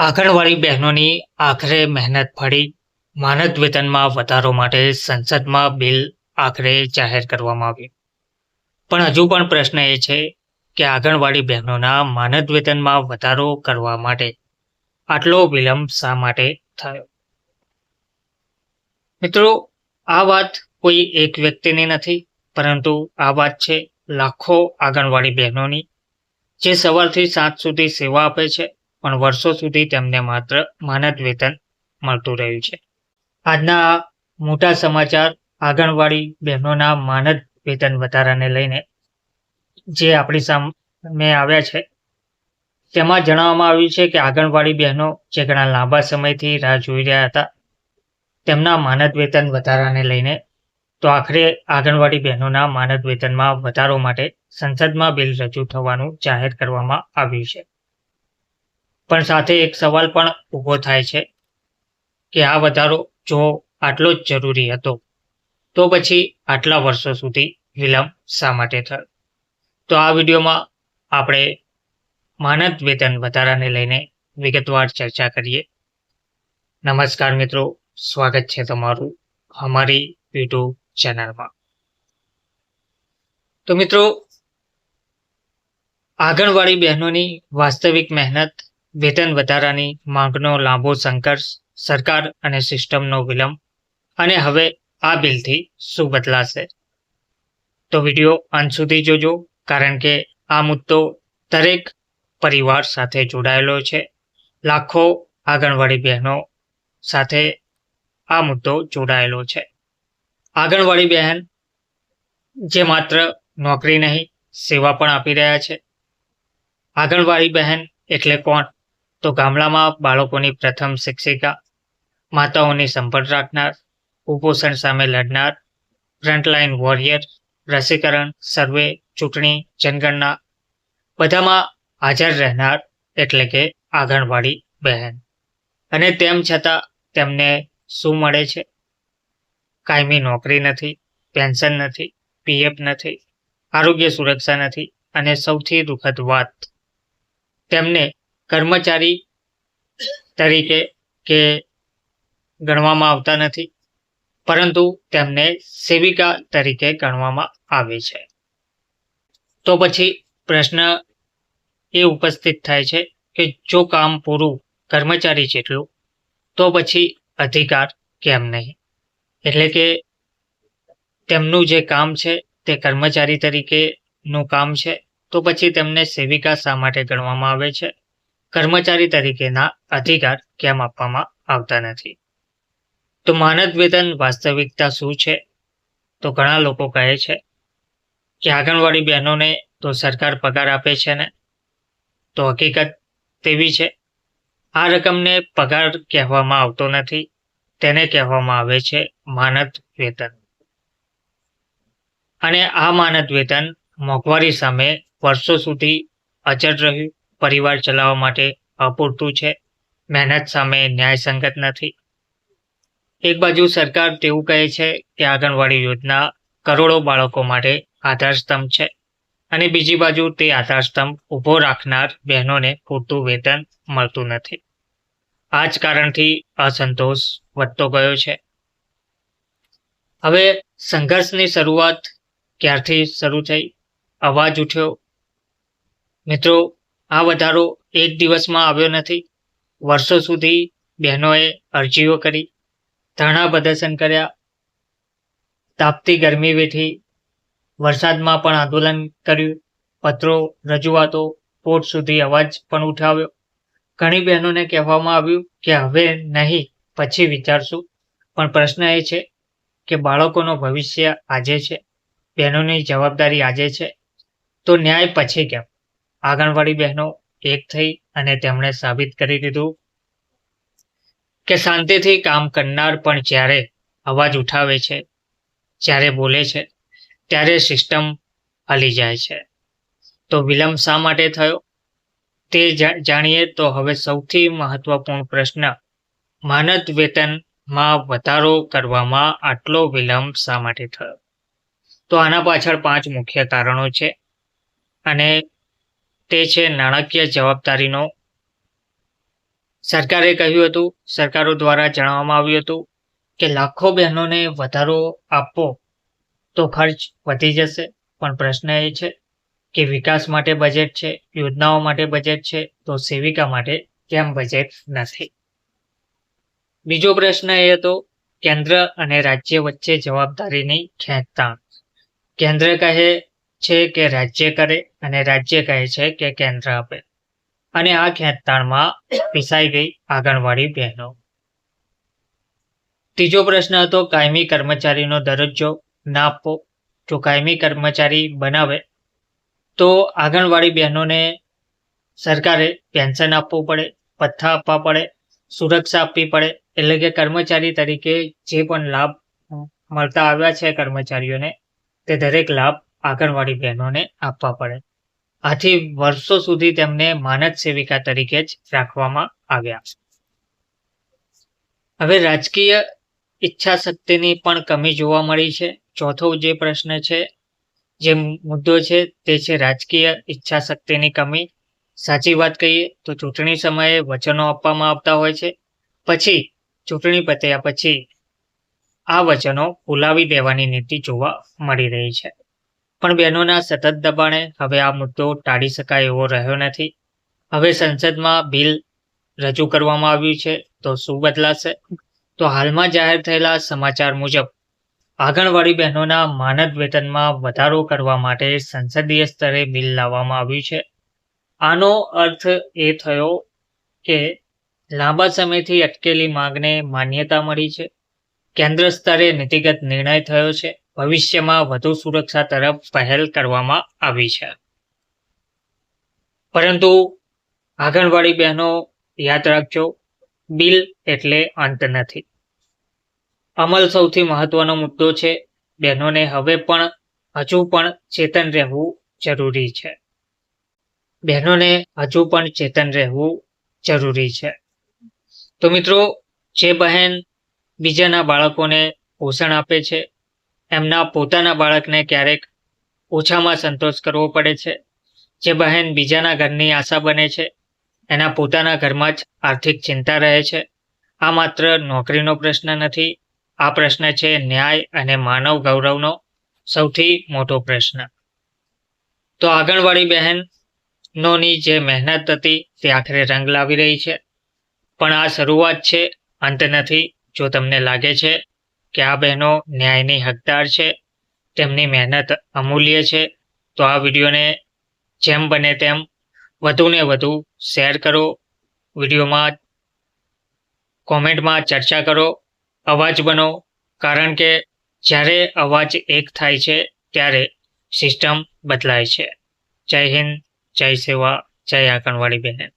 આંગણવાડી બહેનોની આખરે મહેનત ફળી માનદ વેતનમાં વધારો માટે સંસદમાં બિલ આખરે જાહેર કરવામાં આવ્યું. પણ હજુ પણ પ્રશ્ન એ છે કે આંગણવાડી બહેનોના માનદ વેતનમાં વધારો કરવા માટે આટલો વિલંબ શા માટે થયો? મિત્રો, આ વાત કોઈ એક વ્યક્તિની નથી, પરંતુ આ વાત છે લાખો આંગણવાડી બહેનોની, જે સવારથી સાંજ સુધી સેવા આપે છે. પણ વર્ષો સુધી તેમને માત્ર માનદ વેતન મળતું રહ્યું છે. આજના આ મોટા સમાચાર આંગણવાડી બહેનોના માનદ વેતન વધારાને લઈને જે આપણી સામે આવ્યા છે, તેમાં જણાવવામાં આવ્યું છે કે આંગણવાડી બહેનો જે ઘણા લાંબા સમયથી રાહ જોઈ રહ્યા હતા, તેમના માનદ વેતન વધારાને લઈને તો આખરે આંગણવાડી બહેનોના માનદ વેતનમાં વધારો માટે સંસદમાં બિલ રજૂ થવાનું જાહેર કરવામાં આવ્યું છે. પણ સાથે એક સવાલ પણ ઊભો થાય છે કે આ વધારો જો આટલો જ જરૂરી હતો, તો પછી આટલા વર્ષો સુધી વિલંબ શા માટે થયો? તો આ વિડીયોમાં આપણે માનદ વેતન વધારાને લઈને વિગતવાર ચર્ચા કરીએ. નમસ્કાર મિત્રો, સ્વાગત છે તમારું અમારી યુટ્યુબ ચેનલમાં. તો મિત્રો, આંગણવાડી બહેનોની વાસ્તવિક મહેનત વેતન વધારાની માંગનો લાંબો સંઘર્ષ, સરકાર અને સિસ્ટમનો વિલંબ, અને હવે આ બિલથી શું બદલાશે? તો વીડિયો અંત સુધી જોજો, કારણ કે આ મુદ્દો દરેક પરિવાર સાથે જોડાયેલો છે. લાખો આંગણવાડી બહેનો સાથે આ મુદ્દો જોડાયેલો છે. આંગણવાડી બહેન જે માત્ર નોકરી નહીં, સેવા પણ આપી રહ્યા છે. આંગણવાડી બહેન એટલે કોણ? તો ગામડામાં બાળકોની પ્રથમ શિક્ષિકા, માતાઓની સંભાળ રાખનાર, કુપોષણ સામે લડનાર, ફ્રન્ટલાઇન વોરિયર, રસીકરણ, સર્વે, ચૂંટણી, જનગણના બધામાં હાજર રહેનાર એટલે કે આંગણવાડી બહેન. અને તેમ છતાં તેમને શું મળે છે? કાયમી નોકરી નથી, પેન્શન નથી, પીએફ નથી, આરોગ્ય સુરક્ષા નથી અને સૌથી દુઃખદ વાત, તેમને કર્મચારી તરીકે કે ગણવામાં આવતા નથી, પરંતુ તેમને સેવિકા તરીકે ગણવામાં આવે છે. તો પછી પ્રશ્ન એ ઉપસ્થિત થાય છે કે જો કામ પૂરું કર્મચારી જેટલું, તો પછી અધિકાર કેમ નહીં? એટલે કે તેમનું જે કામ છે તે કર્મચારી તરીકેનું કામ છે, તો પછી તેમને સેવિકા શા માટે ગણવામાં આવે છે? કર્મચારી તરીકેના અધિકાર કેમ આપવામાં આવતા નથી? તો માનદ વેતન વાસ્તવિકતા શું છે? તો ઘણા લોકો કહે છે કે આંગણવાડી બહેનોને તો સરકાર પગાર આપે છે ને? તો હકીકત તેવી છે. આ રકમને પગાર કહેવામાં આવતો નથી. તેને કહેવામાં આવે છે માનદ વેતન. અને આ માનદ વેતન મોંઘવારી સામે વર્ષો સુધી અચળ રહ્યું. પરિવાર ચલાવવા માટે અપૂરતું છે. મહેનત સામે ન્યાયસંગત નથી. એક બાજુ સરકાર તેવું કહે છે કે આંગણવાડી યોજના કરોડો બાળકો માટે આધારસ્તંભ છે અને બીજી બાજુ તે આધારસ્તંભ ઊભો રાખનાર બહેનોને પૂરતું વેતન મળતું નથી. આ જ કારણથી અસંતોષ વધતો ગયો છે. હવે સંઘર્ષની શરૂઆત ક્યારથી શરૂ થઈ? અવાજ ઉઠ્યો. મિત્રો આ વધારો એક દિવસમાં આવ્યો નથી. વર્ષો સુધી બહેનોએ અરજીઓ કરી. ધરણા પ્રદર્શન કર્યા. તાપતી ગરમી વેઠી વરસાદમાં પણ આંદોલન કર્યું. પત્રો, રજૂઆતો કોર્ટ સુધી અવાજ પણ ઉઠાવ્યો. ઘણી બહેનોને કહેવામાં આવ્યું કે હવે નહીં, પછી વિચારશું. પણ પ્રશ્ન એ છે કે બાળકોનો ભવિષ્ય આજે છે. બહેનોની જવાબદારી આજે છે. તો ન્યાય પછી કેમ? આંગણવાડી બહેનો એક થઈ અને તેમણે સાબિત કરી દીધું કે શાંતિથી કામ કરનાર પણ જ્યારે અવાજ ઉઠાવે છે, જ્યારે બોલે છે, ત્યારે સિસ્ટમ હલી જાય છે. તો વિલંબ શા માટે થયો? તે જાણીએ તો હવે સૌથી મહત્વપૂર્ણ પ્રશ્ન, માનદ વેતનમાં વધારો કરવામાં આટલો વિલંબ શા માટે થયો? તો આના પાછળ પાંચ મુખ્ય કારણો છે અને તે છે નાણાકીય જવાબદારીનો. સરકારે કહ્યું હતું, સરકારો દ્વારા જણાવવામાં આવ્યું હતું કે લાખો બહેનોને વધારો આપવો તો ખર્ચ વધી જશે, પણ પ્રશ્ન એ છે કે વિકાસ માટે બજેટ છે, યોજનાઓ માટે બજેટ છે, તો સેવિકા માટે કેમ બજેટ નથી? બીજો પ્રશ્ન એ હતો, કેન્દ્ર અને રાજ્ય વચ્ચે જવાબદારીની ખેંચતાણ. કેન્દ્ર કહે છે કે રાજ્ય કરે અને રાજ્ય કહે છે કે કેન્દ્ર આપે. અને આ ખેંચતાણમાં પીસાઈ ગઈ આંગણવાડી બહેનો. ત્રીજો પ્રશ્ન હતો, કાયમી કર્મચારીનો દરજ્જો ના આપવો. જો કાયમી કર્મચારી બનાવે, તો આંગણવાડી બહેનોને સરકારે પેન્શન આપવું પડે, પથ્થા આપવા પડે, સુરક્ષા આપવી પડે, એટલે કે કર્મચારી તરીકે જે પણ લાભ મળતા આવ્યા છે કર્મચારીઓને, તે દરેક લાભ આંગણવાડી બહેનોને આપવા પડે. આથી વર્ષો સુધી તેમને માનદ સેવિકા તરીકે જ રાખવામાં આવ્યા. હવે રાજકીય ઈચ્છા શક્તિની પણ કમી જોવા મળી છે. ચોથો જે પ્રશ્ન છે, જે મુદ્દો છે, તે છે રાજકીય ઈચ્છા શક્તિની કમી. સાચી વાત કહીએ તો ચૂંટણી સમયે વચનો આપવામાં આવતા હોય છે. પછી ચૂંટણી પત્યા પછી આ વચનો ભૂલાવી દેવાની નીતિ જોવા મળી રહી છે. પણ બહેનોના સતત દબાણે હવે આ મુદ્દો ટાળી શકાય એવો રહ્યો નથી. હવે સંસદમાં બિલ રજૂ કરવામાં આવ્યું છે, તો શું બદલાશે? તો હાલમાં જાહેર થયેલા સમાચાર મુજબ, આંગણવાડી બહેનોના માનદ વેતનમાં વધારો કરવા માટે સંસદીય સ્તરે બિલ લાવવામાં આવ્યું છે. આનો અર્થ એ થયો કે લાંબા સમયથી અટકેલી માંગને માન્યતા મળી છે. કેન્દ્ર સ્તરે નીતિગત નિર્ણય થયો છે. ભવિષ્યમાં વધુ સુરક્ષા તરફ પહેલ કરવામાં આવી છે. પરંતુ આંગણવાડી બહેનો યાદ રાખજો, બિલ એટલે અંત નથી. અમલ સૌથી મહત્વનો મુદ્દો છે, બહેનોને હવે પણ હજુ પણ ચેતન રહેવું જરૂરી છે. બહેનોને હજુ પણ ચેતન રહેવું જરૂરી છે. તો મિત્રો, જે બહેન બીજાના બાળકોને પોષણ આપે છે એમના પોતાના બાળકને ક્યારેક ઓછામાં સંતોષ કરવો પડે છે. જે બહેન બીજાના ઘરની આશા બને છે. એના પોતાના ઘરમાં જ આર્થિક ચિંતા રહે છે. આ માત્ર નોકરીનો પ્રશ્ન નથી. આ પ્રશ્ન છે ન્યાય અને માનવ ગૌરવનો સૌથી મોટો પ્રશ્ન. તો આંગણવાડી બહેનોની જે મહેનત હતી તે આખરે રંગ લાવી રહી છે. પણ આ શરૂઆત છે અંત નથી, જો તમને લાગે છે. કે આ બહેનો ન્યાયની હકદાર છે, તેમની મહેનત અમૂલ્ય છે, તો આ વિડીયોને જેમ બને તેમ વધુને વધુ શેર કરો, વિડીયોમાં કોમેન્ટમાં ચર્ચા કરો, અવાજ બનો, કારણ કે જ્યારે અવાજ એક થાય છે, ત્યારે સિસ્ટમ બદલાય છે. જય હિન્દ, જય સેવા, જય આંગણવાડી બહેન.